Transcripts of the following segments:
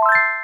you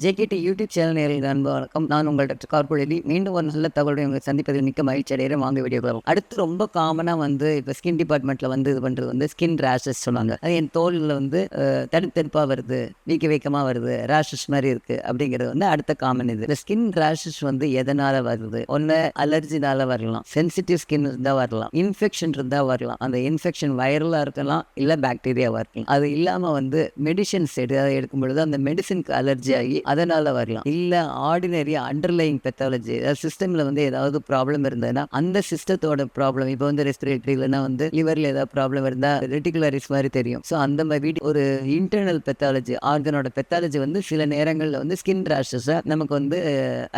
JKD YouTube channel நேரில் அன்பு வணக்கம். நான் உங்கள் டாக்டர் கார்புழலி மீண்டும் ஒரு நல்ல தகவலை உங்களை சந்திப்பதில் மிக்க மகிழ்ச்சி அடைகிறேன். வாங்க வீடியோ வரும் அடுத்து ரொம்ப காமனாக வந்து இப்போ ஸ்கின் டிபார்ட்மெண்ட்டில் வந்து இது பண்ணுறது வந்து ஸ்கின் ரேஷஸ் சொன்னாங்க. அது என் தோலில் வந்து அஹ், தடுத்தெடுப்பாக வருது வீக்க வீக்கமாக வருது ரேஷஸ் மாதிரி இருக்குது அப்படிங்கிறது வந்து அடுத்த காமன் இது. இந்த ஸ்கின் ரேஷஸ் வந்து எதனால் வருது? ஒன்று அலர்ஜினால வரலாம். சென்சிட்டிவ் ஸ்கின் இருந்தால் வரலாம். இன்ஃபெக்ஷன் இருந்தால் வரலாம். அந்த இன்ஃபெக்ஷன் வைரலாக இருக்கலாம் இல்லை பாக்டீரியாவாக இருக்கலாம். அது இல்லாமல் வந்து மெடிசன்ஸ் எடு எடுக்கும் பொழுது அந்த மெடிசனுக்கு அலர்ஜி ஆகி அதனால் வரலாம். இல்லை ஆர்டினரி அண்டர்லைங் பெத்தாலஜி அதாவது சிஸ்டமில் வந்து ஏதாவது ப்ராப்ளம் இருந்ததுன்னா அந்த சிஸ்டத்தோட ப்ராப்ளம் இப்போ வந்து ரெஸ்பிரேட்டரி இல்லைன்னா வந்து லிவரில் ஏதாவது ப்ராப்ளம் இருந்தால் ரெட்டிகுலரிஸ் மாதிரி தெரியும். ஸோ அந்த மாதிரி ஒரு இன்டர்னல் பெத்தாலஜி ஆர்கனோட பெத்தாலஜி வந்து சில நேரங்களில் வந்து ஸ்கின் ரேஷஸை நமக்கு வந்து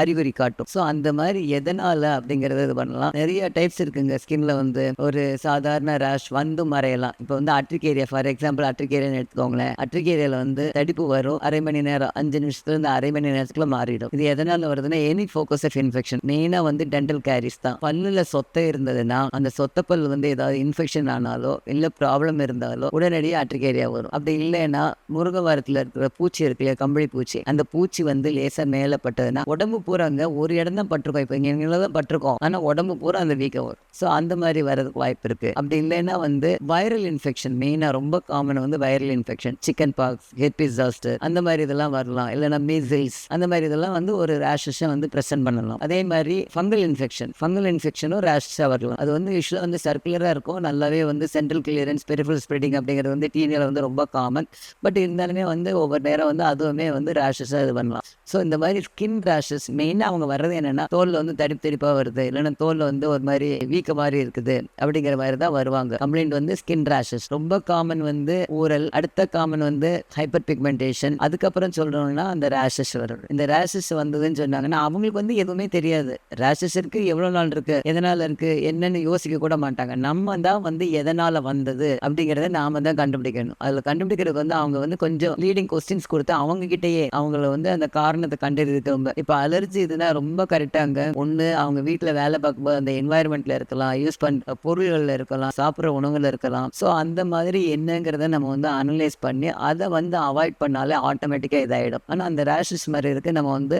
அறிகுறி காட்டும். ஸோ அந்த மாதிரி எதனால் அப்படிங்கிறத இது பண்ணலாம். நிறைய டைப்ஸ் இருக்குங்க. ஸ்கின்ல வந்து ஒரு சாதாரண ரேஷ் வந்து மறையலாம். இப்போ வந்து அட்ரிகேரியா ஃபார் எக்ஸாம்பிள் அட்ரிகேரியான்னு எடுத்துக்கோங்களேன். அட்ரிகேரியாவில் வந்து தடிப்பு வரும். அரை மணி நேரம் அஞ்சு நிமிஷத்துல இருந்து அரை மணி நேரத்துக்குள்ள மாறிடும். இது எதனால வருதுன்னா எனி ஃபோக்கஸ் ஆஃப் இன்ஃபெக்ஷன் மெயினா வந்து டென்டல் கேரிஸ் தான். பல்லுல சொத்தை இருந்ததுன்னா அந்த சொத்த பல் வந்து ஏதாவது இன்ஃபெக்ஷன் ஆனாலோ இல்லை ப்ராப்ளம் இருந்தாலோ உடனடியாக அட்ரிகேரியா வரும். அப்படி இல்லைன்னா முருங்கவாரத்தில் இருக்கிற பூச்சி இருக்கு இல்லையா கம்பளி பூச்சி. அந்த பூச்சி வந்து லேசா மேல பட்டதுன்னா உடம்பு பூராங்க ஒரு இடம் தான் பட்டிருக்கோம். இப்போ இங்கே தான் பட்டிருக்கோம். ஆனா உடம்பு பூரா அந்த வீக்கம் வரும். ஸோ அந்த மாதிரி வரதுக்கு வாய்ப்பு இருக்கு. அப்படி இல்லைன்னா வந்து வைரல் இன்ஃபெக்ஷன் மெயினா ரொம்ப காமன் வந்து viral infection chicken pox herpes zoster அந்த மாதிரி இதெல்லாம் வரலாம். இல்லைன்னா மீசில்ஸ் அந்த மாதிரி இதெல்லாம் வந்து ஒரு ரேஷஸை வந்து ப்ரெசென்ட் பண்ணலாம். அதே மாதிரி ஃபங்கல் இன்ஃபெக்ஷன் ஃபங்கல் இன்ஃபெக்ஷனும் ரேஷஸாக வரலாம். அது வந்து யூஸ்வலாக வந்து சர்க்குலராக இருக்கும். நல்லாவே வந்து சென்ட்ரல் கிளியரன்ஸ் பெரிஃபல் ஸ்ப்ரெடிங் அப்படிங்கிறது வந்து டீனியில் வந்து ரொம்ப காமன் பட் இருந்தாலுமே வந்து ஒவ்வொரு நேரம் வந்து அதுவுமே வந்து ரேஷஸாக இது பண்ணலாம். ஸோ இந்த மாதிரி ஸ்கின் ரேஷஸ் மெயினாக அவங்க வர்றது என்னென்னா தோலில் வந்து தடிப்பு தடிப்பாக வருது. இல்லைன்னா தோலில் வந்து ஒரு மாதிரி வீக்க மாதிரி இருக்குது அப்படிங்கிற மாதிரி தான் வருவாங்க. கம்ப்ளைண்ட் வந்து ஸ்கின் ரேஷஸ் ரொம்ப காமன் வந்து ஊரல் அடுத்த காமன் வந்து ஹைப்பர் பிக்மெண்டேஷன் அதுக்கப்புறம் சொல்கிறோம்னா அந்த ரேஷஸ் வரும். இந்த ரேஷஸ் வந்ததுன்னு சொன்னாங்கன்னா அவங்களுக்கு வந்து எதுவுமே தெரியாது. ரேஷஸ் இருக்கு எவ்வளோ நாள் இருக்கு எதனால இருக்கு என்னன்னு யோசிக்க கூட மாட்டாங்க. நம்ம தான் வந்து எதனால வந்தது அப்படிங்கிறத நாம தான் கண்டுபிடிக்கணும். அதில் கண்டுபிடிக்கிறதுக்கு வந்து அவங்க வந்து கொஞ்சம் லீடிங் கொஸ்டின்ஸ் கொடுத்து அவங்க கிட்டயே அவங்கள வந்து அந்த காரணத்தை கண்டறியதுக்கு ரொம்ப இப்போ அலர்ஜி இதுனா ரொம்ப கரெக்டாங்க ஒன்று அவங்க வீட்டில் வேலை பார்க்கும்போது அந்த என்வாயர்மெண்ட்ல இருக்கலாம் யூஸ் பண்ற பொருள்களில் இருக்கலாம் சாப்பிட்ற உணவுல இருக்கலாம். ஸோ அந்த மாதிரி என்னங்கிறத நம்ம வந்து அனலைஸ் பண்ணி அதை வந்து அவாய்ட் பண்ணாலே ஆட்டோமேட்டிக்காக இதாகிடும் ஆனால் அந்த ரேஷஸ் மாதிரி இருக்கு. நம்ம வந்து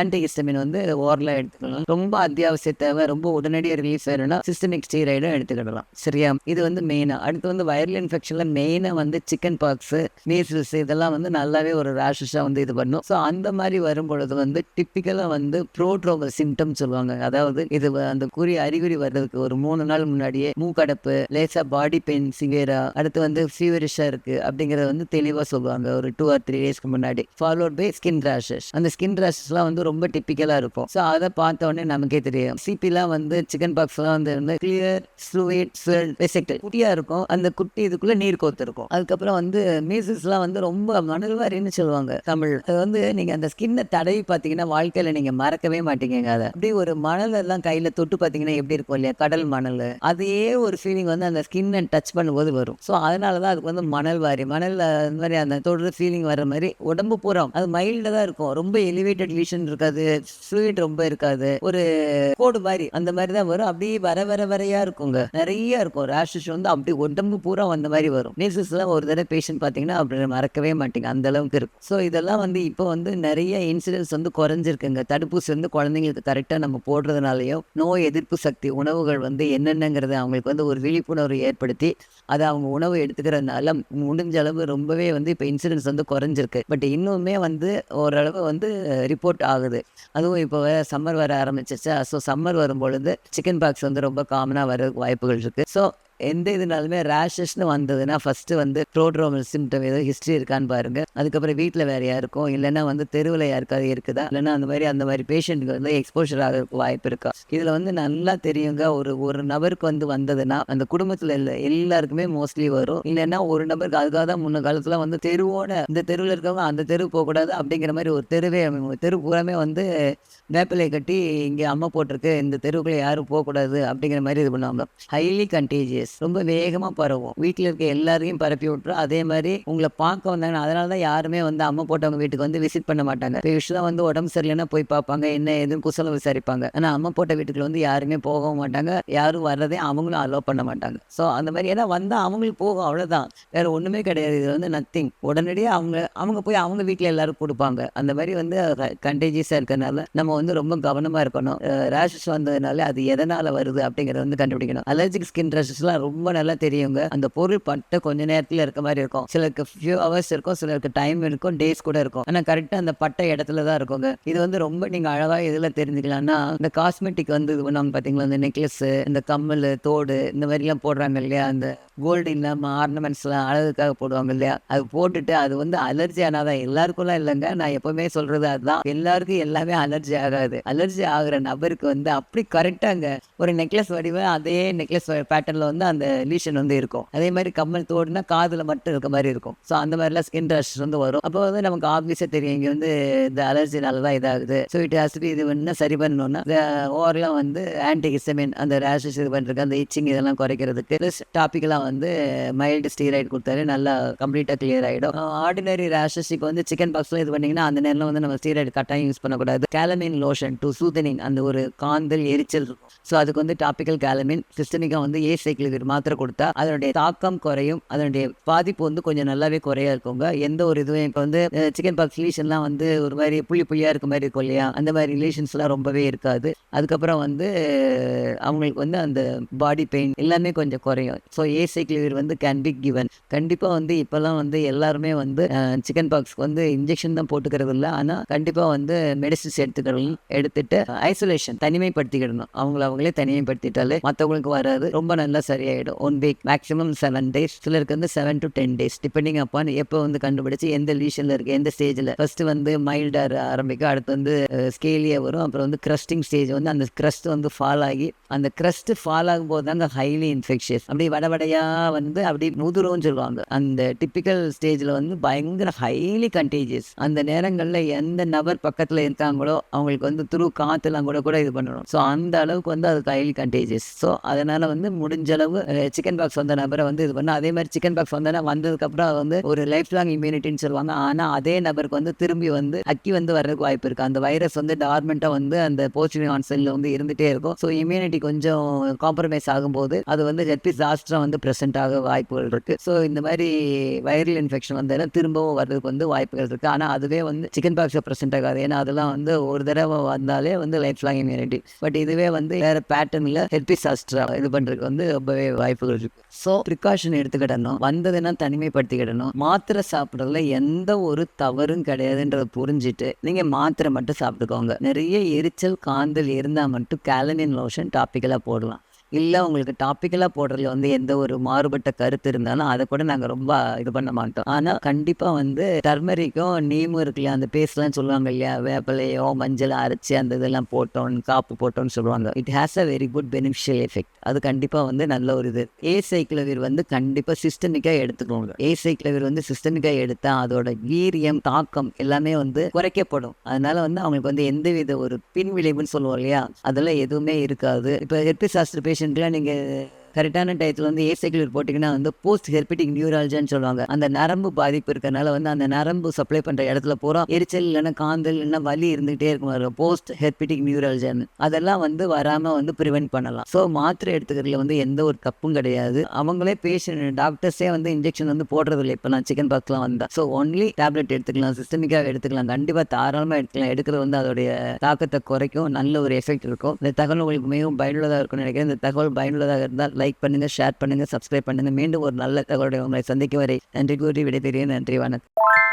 ஆன்டிஹிஸ்டமின் வந்து ஓரலாக எடுத்துக்கலாம். ரொம்ப அத்தியாவசிய தேவை ரொம்ப உடனடியாக ரிலீஃப் ஆயிடும்னா சிஸ்டமிக் ஸ்டீராய்டும் எடுத்துக்கிடலாம். சரியா? இது வந்து மெயினாக அடுத்து வந்து வைரல் இன்ஃபெக்ஷனில் மெயினாக வந்து சிக்கன் பாக்ஸு மீசல்ஸ் இதெல்லாம் வந்து நல்லாவே ஒரு ரேஷஸாக வந்து இது பண்ணும். ஸோ அந்த மாதிரி வரும் பொழுது வந்து டிப்பிக்கலாக வந்து ப்ரோட்ரோமல் சிம்டம் சொல்லுவாங்க. அதாவது இது அந்த குறி அறிகுறி வர்றதுக்கு ஒரு மூணு நாள் முன்னாடியே மூக்கடப்பு லேசாக பாடி பெயின் சிவியரா அடுத்து வந்து ஃபீவரிஷாக இருக்கு அப்படிங்கிறத வந்து தெளிவாக சொல்லுவாங்க. ஒரு டூ ஆர் த்ரீ டேஸ்க்கு முன்னாடி. ஃபாலோட் பை ஸ்கின் ரேஷஸ் அந்த ஸ்கின் ரேஷஸ்லாம் வந்து ரொம்ப டிப்பிக்கலாக இருக்கும். ஸோ அதை பார்த்த உடனே நமக்கே தெரியும். சிபிலாம் வந்து சிக்கன் பாக்ஸ்லாம் வந்து கிளியர் ஸ்லூவேட் வெசெக்டல் குட்டியாக இருக்கும். அந்த குட்டி இதுக்குள்ளே நீர் கோத்து இருக்கும் அதுக்கப்புறம் வந்து மீசஸ்லாம் வந்து ரொம்ப மணல்வாரின்னு சொல்லுவாங்க தமிழ். அது வந்து நீங்கள் அந்த ஸ்கின்னை தடவி பார்த்தீங்கன்னா வாழ்க்கையில் நீங்கள் மறக்கவே மாட்டீங்க அதை. அப்படி ஒரு மணல் எல்லாம் கையில் தொட்டு பார்த்தீங்கன்னா எப்படி இருக்கும் இல்லையா? கடல் மணல். அதே ஒரு ஃபீலிங் வந்து அந்த ஸ்கின்னை டச் பண்ணும்போது வரும். ஸோ அதனால தான் அதுக்கு வந்து மணல் வாரி. மணல் அந்த மாதிரி அந்த தொடுற ஃபீலிங் வர மாதிரி உடம்பு பூரா அது மைல்டாக தான் இருக்கும். ரொம்ப எலிவேட்டட் விஷன் இருக்காது. ஃப்ளூயிட் ரொம்ப இருக்காது. ஒரு கோடு மாதிரி அந்த மாதிரி தான் வரும். அப்படியே வர வர வரையா இருக்குங்க. நிறைய இருக்கும். ரேஷஸ் வந்து அப்படி உடம்பு பூரா வந்த மாதிரி வரும். நேசஸ்லாம் ஒரு தடவை பேஷண்ட் பார்த்தீங்கன்னா அப்படி மறக்கவே மாட்டீங்க. அந்த அளவுக்கு இருக்கும். ஸோ இதெல்லாம் வந்து இப்போ வந்து நிறைய இன்சிடென்ட்ஸ் வந்து குறைஞ்சிருக்குங்க. தடுப்பூசி வந்து குழந்தைங்களுக்கு கரெக்டாக நம்ம போடுறதுனாலையும் நோய் எதிர்ப்பு சக்தி உணவுகள் வந்து என்னென்னங்கிறது அவங்களுக்கு வந்து ஒரு விழிப்புணர்வு ஏற்படுத்தி அதை அவங்க உணவு எடுத்துக்கிறதுனால முடிஞ்ச அளவு ரொம்பவே வந்து இப்போ இன்சிடென்ட்ஸ் வந்து குறைஞ்சிருக்கு. பட் இன்னுமே வந்து ஓரளவு வந்து ரிப்போர்ட் ஆகுது. அதுவும் இப்போ சம்மர் வர ஆரம்பிச்சிச்சா ஸோ சம்மர் வரும் பொழுது சிக்கன் பாக்ஸ் வந்து ரொம்ப காமனாக வர வாய்ப்புகள் இருக்குது ஸோ எந்த இதுனாலுமே ரேஷஸ்னு வந்ததுன்னா ஃபஸ்ட்டு வந்து ப்ரோட்ரோமல் சிம்டம் ஏதோ ஹிஸ்ட்ரி இருக்கான்னு பாருங்க. அதுக்கப்புறம் வீட்டில் வேறு யாருக்கும் இல்லைன்னா வந்து தெருவில் யாருக்காவது இருக்குதா? இல்லைன்னா அந்த மாதிரி அந்த மாதிரி பேஷண்ட்டுக்கு வந்து எக்ஸ்போஷர் ஆகிறதுக்கு வாய்ப்பு இருக்கா? இதில் வந்து நல்லா தெரியுங்க. ஒரு ஒரு நபருக்கு வந்து வந்ததுன்னா அந்த குடும்பத்தில் இல்லை எல்லாருக்குமே மோஸ்ட்லி வரும். இல்லைன்னா ஒரு நபருக்கு அதுக்காக தான் முன்ன காலத்தில் வந்து தெருவோட இந்த தெருவில் இருக்கவங்க அந்த தெரு போகக்கூடாது அப்படிங்கிற மாதிரி ஒரு தெருவே தெரு பூராமே வந்து வேப்பிலை கட்டி இங்கே அம்மா போட்டிருக்கு இந்த தெருவுக்குள்ளே யாரும் போகக்கூடாது அப்படிங்கிற மாதிரி இது பண்ணுவாங்க. ஹைலி கண்டேஜியஸ் ரொம்ப வேகமாக பரவும். வீட்டில் இருக்க எல்லாரையும் பரப்பி விட்டுரும். அதே மாதிரி உங்களை பார்க்க வந்தாங்க அதனால தான் யாருமே வந்து அம்மா போட்டவங்க வீட்டுக்கு வந்து விசிட் பண்ண மாட்டாங்க. இப்போ யூஸ்வலாக வந்து உடம்பு சரியில்லைன்னா போய் பார்ப்பாங்க. என்ன ஏதுன்னு குசலம் விசாரிப்பாங்க. ஆனால் அம்மா போட்ட வீட்டுக்கு வந்து யாருமே போகவும் மாட்டாங்க. யாரும் வர்றதே அவங்களும் அலோவ் பண்ண மாட்டாங்க. ஸோ அந்த மாதிரி ஏன்னா வந்தால் அவங்களுக்கு போகும். அவ்வளோதான் வேற ஒன்றுமே கிடையாது. இது வந்து நத்திங் உடனடியாக அவங்க அவங்க போய் அவங்க வீட்டில் எல்லாரும் கொடுப்பாங்க. அந்த மாதிரி வந்து கண்டேஜியஸாக இருக்கிறதுனால நம்ம வந்து ரொம்ப கவனமாக இருக்கணும். ரேஷஸ் வந்ததுனால அது எதனால் வருது அப்படிங்கிறத வந்து கண்டுபிடிக்கணும். அலர்ஜிக் ஸ்கின் ரேஷஸ்லாம் ரொம்ப நல்லா தெரியுங்க. அந்த பொருள் பட்டு கொஞ்ச நேரத்தில் இருக்க மாதிரி இருக்கும். சிலருக்கு ஃபியூ ஹவர்ஸ் இருக்கும் சிலருக்கு டைம் இருக்கும் டேஸ் கூட இருக்கும். ஆனால் கரெக்டாக அந்த பட்ட இடத்துல தான் இருக்குங்க. இது வந்து ரொம்ப நீங்கள் அழகாக இதில் தெரிஞ்சுக்கலாம்னா இந்த காஸ்மெட்டிக் வந்து இது பண்ணாங்க பார்த்தீங்களா இந்த நெக்லஸ் இந்த கம்மல் தோடு இந்த மாதிரிலாம் போடுறாங்க இல்லையா? அந்த கோல்டு இல்லாமல் ஆர்னமெண்ட்ஸ்லாம் அழகுக்காக போடுவாங்க இல்லையா? அது போட்டுட்டு அது வந்து அலர்ஜி ஆனாதான் எல்லாருக்கும்லாம் இல்லைங்க. நான் எப்பவுமே சொல்றது அதுதான். எல்லாருக்கும் எல்லாமே அலர்ஜி ஆகாது. அலர்ஜி ஆகிற நபருக்கு வந்து அப்படி கரெக்டாங்க ஒரு நெக்லஸ் வடிவம் அதே நெக்லஸ் பேட்டர்னில் வந்து அந்த லீஷன் வந்து இருக்கும். அதே மாதிரி கம்மல் தோடுனா காதில் மட்டும் இருக்க மாதிரி இருக்கும். ஸோ அந்த மாதிரிலாம் ஸ்கின் ரஷ் வந்து வரும். அப்போ வந்து நமக்கு ஆப்வியஸாக தெரியும் இங்கே வந்து இந்த அலர்ஜினால தான் இதாகுது. ஸோ இட் ஹாஸ் இது வந்து சரி பண்ணணும்னா ஓவரெலாம் வந்து ஆன்டி ஹிஸ்டமின் அந்த ரேஷஸ் இது பண்ணுறதுக்கு அந்த இச்சிங் இதெல்லாம் குறைக்கிறதுக்கு ப்ளஸ் டாப்பிக்கெலாம் வந்து மைல்டு ஸ்டீராய்டு கொடுத்தாலே நல்லா கம்ப்ளீட்டாக கிளியர் ஆகிடும் ஆர்டினரி ரேஷஸுக்கு வந்து சிக்கன் பாக்ஸ்லாம் இது பண்ணிங்கன்னா அந்த நேரம் வந்து நம்ம ஸ்டீராய்டு கட்டாயம் யூஸ் பண்ணக்கூடாது. கேலமின் லோஷன் டு சூதனின் அந்த ஒரு காந்தல் எரிச்சல் இருக்கும். ஸோ அதுக்கு வந்து டாப்பிக்கல் கேலமின் சிஸ்டமிக்காக வந்து ஏ சைக்கிள் ஒரு மாத்திரை கொடுத்தா அதனுடைய தாக்கம் குறையும். அதனுடைய பாதிப்பு வந்து கொஞ்சம் நல்லாவே குறையா இருக்குங்க. எந்த ஒரு இதுவும் இப்போ வந்து சிக்கன் பாக்ஸ் ரிலேஷன்லாம் வந்து ஒரு மாதிரி புள்ளி புள்ளியாக இருக்க மாதிரி இருக்கும் இல்லையா? அந்த மாதிரி ரிலேஷன்ஸ்லாம் ரொம்பவே இருக்காது. அதுக்கப்புறம் வந்து அவங்களுக்கு வந்து அந்த பாடி பெயின் எல்லாமே கொஞ்சம் குறையும். ஸோ ஏ சைக்கிள் வந்து கேன் பி கிவன் கண்டிப்பாக வந்து இப்போல்லாம் வந்து எல்லாருமே வந்து சிக்கன் பாக்ஸ்க்கு வந்து இன்ஜெக்ஷன் தான் போட்டுக்கிறது இல்லை. ஆனால் கண்டிப்பாக வந்து மெடிசின்ஸ் எடுத்துக்கிறோம் எடுத்துட்டு ஐசோலேஷன் தனிமைப்படுத்திக்கிடணும். அவங்கள அவங்களே தனிமைப்படுத்திட்டாலே மற்றவங்களுக்கு வராது. ரொம்ப நல்லா சரி சரியாயிடும் one week maximum seven days சிலருக்கு வந்து seven to ten days depending upon எப்போ வந்து கண்டுபிடிச்சு எந்த லீஷனில் இருக்கு எந்த ஸ்டேஜில் ஃபர்ஸ்ட் வந்து மைல்டாக ஆரம்பிக்கும் அடுத்து வந்து ஸ்கேலியாக வரும். அப்புறம் வந்து க்ரஸ்டிங் ஸ்டேஜ் வந்து அந்த க்ரஸ்ட் வந்து ஃபால் ஆகி அந்த க்ரஸ்ட் ஃபால் ஆகும்போது தாங்க ஹைலி இன்ஃபெக்ஷியஸ் அப்படியே வடவடையாக வந்து அப்படி முதுரும்னு சொல்லுவாங்க. அந்த டிப்பிக்கல் ஸ்டேஜில் வந்து பயங்கர ஹைலி கண்டேஜியஸ் அந்த நேரங்களில் எந்த நபர் பக்கத்தில் இருக்காங்களோ அவங்களுக்கு வந்து துரு காற்றுலாம் கூட கூட இது பண்ணணும். ஸோ அந்த அளவுக்கு வந்து அது ஹைலி கண்டேஜியஸ் ஸோ அதனால் வந்து முடிஞ்ச அளவு சிக்கன் பாக்ஸ் வந்த நபரை வந்து இது பண்ண அதே மாதிரி சிக்கன் பாக்ஸ் வந்தனா வந்ததுக்கப்புறம் வந்து ஒரு லைஃப் லாங் இம்யூனிட்டின்னு சொல்லுவாங்க. ஆனால் அதே நபருக்கு வந்து திரும்பி வந்து அக்கி வந்து வர்றதுக்கு வாய்ப்பு இருக்குது அந்த வைரஸ் வந்து டார்மெண்ட்டாக வந்து அந்த போர்ச்சுனி ஆன்செல்லில் வந்து இருந்துகிட்டே இருக்கும். ஸோ இம்யூனிட்டி கொஞ்சம் காம்ப்ரமைஸ் ஆகும்போது அது வந்து ஹெர்பிஸ் லாஸ்ட்டாக வந்து ப்ரெசென்ட் ஆக வாய்ப்புகள் இருக்குது ஸோ இந்த மாதிரி வைரல் இன்ஃபெக்ஷன் வந்ததுன்னா திரும்பவும் வர்றதுக்கு வந்து வாய்ப்புகள் இருக்குது ஆனால் அதுவே வந்து சிக்கன் பாக்ஸை ப்ரெசென்ட் ஆகாது. ஏன்னா அதெல்லாம் வந்து ஒரு தடவை வந்தாலே வந்து லைஃப் லாங் இம்யூனிட்டி பட் இதுவே வந்து வேறு பேட்டர்னில் ஹெர்பிஸ் ஆஸ்ட்ரா இது பண்ணுறதுக்கு வந்து ரொம்பவே வாய்ப்புகள் இருக்குது ஸோ ப்ரிகாஷன் எடுத்துக்கிடணும் வந்ததுன்னா தனிமைப்படுத்திக்கிடணும். மாத்திரை சாப்பிட்றதுல எந்த ஒரு தவறும் கிடையாதுன்றதை புரிஞ்சுட்டு நீங்கள் மாத்திரை மட்டும் சாப்பிட்டுக்கோங்க. நிறைய எரிச்சல் காந்தல் இருந்தால் மட்டும் கேலனின் லோஷன் டாப்பிக்கலாக போடலாம். இல்லை உங்களுக்கு டாப்பிக்கலாக போடுறதுல வந்து எந்த ஒரு மாறுபட்ட கருத்து இருந்தாலும் அதை கூட நாங்கள் ரொம்ப இது பண்ண மாட்டோம். ஆனால் கண்டிப்பாக வந்து டர்மரிக்கும் நீமும் இருக்குல்லையா அந்த பேஸ்ட்லாம் சொல்லுவாங்க இல்லையா வேப்பிலையோ மஞ்சள் அரைச்சி அந்த இதெல்லாம் போட்டோம் காப்பு போட்டோம்னு சொல்லுவாங்க. It has a very good beneficial effect அது கண்டிப்பாக வந்து நல்ல ஒரு இது. ஏ சைக்கிளவீர் வந்து கண்டிப்பாக சிஸ்டமிக்காக எடுத்துக்கோங்க. ஏ சைக்கிளவீர் வந்து சிஸ்டமிக்காக எடுத்தால் அதோட வீரியம் தாக்கம் எல்லாமே வந்து குறைக்கப்படும். அதனால வந்து அவங்களுக்கு வந்து எந்த வித ஒரு பின்விளைவுன்னு சொல்லுவோம் இல்லையா அதெல்லாம் எதுவுமே இருக்காது. இப்போ ஹெர்பி சாஸ்திர பேஷண்ட்லாம் நீங்கள் கரெக்டான டயத்தில் வந்து ஏ போட்டிங்கன்னா வந்து போஸ்ட் ஹெர்பிட்டிக் நியூராலஜின்னு சொல்லுவாங்க. அந்த நரம்பு பாதிப்பு இருக்கிறனால வந்து அந்த நரம்பு சப்ளை பண்ணுற இடத்துல பூரா எரிச்சல் இல்லைன்னா காந்தல் இல்லைன்னா வலி இருந்துகிட்டே இருக்கும். போஸ்ட் ஹெர்பிட்டிக் நியூராலஜின்னு அதெல்லாம் வந்து வராமல் வந்து ப்ரிவென்ட் பண்ணலாம். ஸோ மாத்திரை எடுத்துக்கிறதுல வந்து எந்த ஒரு தப்பும் கிடையாது. அவங்களே பேஷண்ட் டாக்டர்ஸே வந்து இன்ஜெக்ஷன் வந்து போடுறது இல்லை இப்போ நான் சிக்கன் பாக்ஸ்லாம் வந்தேன். ஸோ ஒன்லி டேப்லெட் எடுத்துக்கலாம் சிஸ்டமிக்காக எடுத்துக்கலாம். கண்டிப்பாக தாராளமாக எடுத்துக்கலாம். எடுக்கிறது வந்து அதோடைய தாக்கத்தை குறைக்கும். நல்ல ஒரு எஃபெக்ட் இருக்கும். இந்த தகவல் உங்களுக்கு மிகவும் பயனுள்ளதாக இருக்கும்னு நினைக்கிறேன். இந்த தகவல் பயனுள்ளதாக இருந்தால் லைக் பண்ணுங்கள் ஷேர் பண்ணுங்கள் சப்ஸ்கிரைப் பண்ணுங்கள் மீண்டும் ஒரு நல்ல தகவலுடைய உங்களை சந்திக்கும் வரை நன்றி கூறி விடைபெறுகிறேன். நன்றி வணக்கம்.